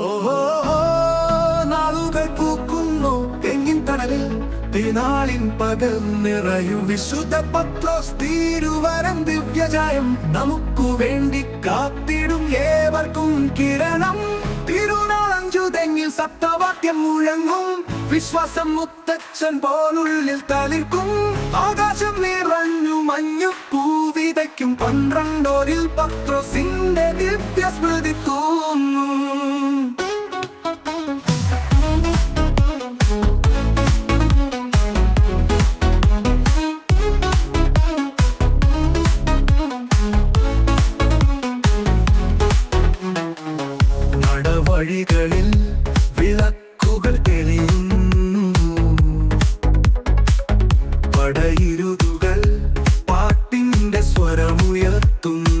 ഓഹോ നാളുകൾ പൂക്കുന്നു തെങ്ങിൻ തണലിൽ തിനാളിൻ പകൽ നിറയും വിശുദ്ധ പത്രോസ് തീരുവരം ദിവ്യജയം. നമുക്കു വേണ്ടി കാത്തിടും ഏവർക്കും കിരണം. തിരുനാളഞ്ചു തെങ്ങിൽ സപ്തവാക്യം മുഴങ്ങും. വിശ്വാസം മുത്തച്ഛൻ പോലുള്ളിൽ തളിർക്കും. ആകാശം നിറഞ്ഞു മഞ്ഞു പൂവിതയ്ക്കും. പന്ത്രണ്ടോരിൽ പത്രോസിന്റെ ദിവ്യസ്മൃതി തോന്നും വഴികളിൽ വിളക്കുകൾ തെളിയുന്നു. പടയിരുതുകൾ പാട്ടിന്റെ സ്വരമുയർത്തുന്നു.